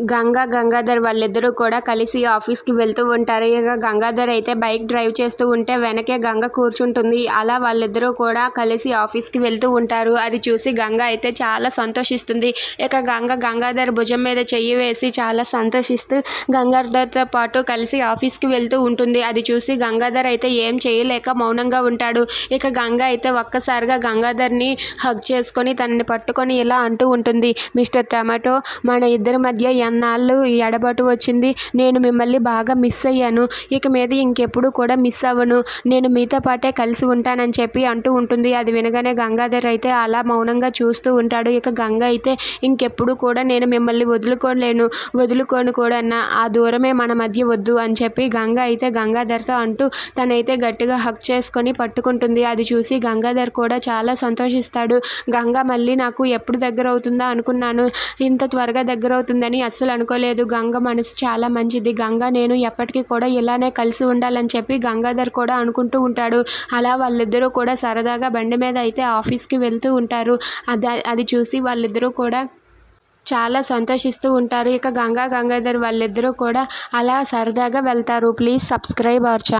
గంగా గంగాధర్ వాళ్ళిద్దరూ కూడా కలిసి ఆఫీస్కి వెళ్తూ ఉంటారు. ఇక గంగాధర్ అయితే బైక్ డ్రైవ్ చేస్తూ ఉంటే వెనకే గంగ కూర్చుంటుంది. అలా వాళ్ళిద్దరూ కూడా కలిసి ఆఫీస్కి వెళ్తూ ఉంటారు. అది చూసి గంగ అయితే చాలా సంతోషిస్తుంది. ఇక గంగ గంగాధర్ భుజం మీద చెయ్యి వేసి చాలా సంతోషిస్తూ గంగాధర్తో పాటు కలిసి ఆఫీస్కి వెళ్తూ ఉంటుంది. అది చూసి గంగాధర్ అయితే ఏం చేయలేక మౌనంగా ఉంటాడు. ఇక గంగ అయితే ఒక్కసారిగా గంగాధర్ని హగ్ చేసుకొని తనని పట్టుకొని ఇలా అంటూ ఉంటుంది. మిస్టర్ టమాటో మన ఇద్దరి మధ్య ఎన్నాళ్ళు ఎడబాటు వచ్చింది. నేను మిమ్మల్ని బాగా మిస్ అయ్యాను. ఇక మీద ఇంకెప్పుడు కూడా మిస్ అవ్వను. నేను మీతో పాటే కలిసి ఉంటానని చెప్పి అంటూ ఉంటుంది. అది వినగానే గంగాధర్ అయితే అలా మౌనంగా చూస్తూ ఉంటాడు. ఇక గంగ అయితే ఇంకెప్పుడు కూడా నేను మిమ్మల్ని వదులుకోలేను. వదులుకోను కూడా ఆ దూరమే మన మధ్య వద్దు అని చెప్పి గంగ అయితే గంగాధర్తో అంటూ తనైతే గట్టిగా హక్ చేసుకొని పట్టుకుంటుంది. అది చూసి గంగాధర్ కూడా చాలా సంతోషిస్తాడు. గంగ మళ్ళీ నాకు ఎప్పుడు దగ్గర అవుతుందా అనుకున్నాను. ఇంత త్వరగా దగ్గర అవుతుందని అస్సలు అనుకోలేదు. గంగ మనసు చాలా మంచిది. గంగ నేను ఎప్పటికీ కూడా ఇలానే కలిసి ఉండాలని చెప్పి గంగాధర్ కూడా అనుకుంటూ ఉంటాడు. అలా వాళ్ళిద్దరూ కూడా సరదాగా బండి మీద అయితే ఆఫీస్కి వెళ్తూ ఉంటారు. అది అది చూసి వాళ్ళిద్దరూ కూడా చాలా సంతోషిస్తూ ఉంటారు. ఇక గంగా గంగాధర్ వాళ్ళిద్దరూ కూడా అలా సరదాగా వెళ్తారు. Please subscribe our channel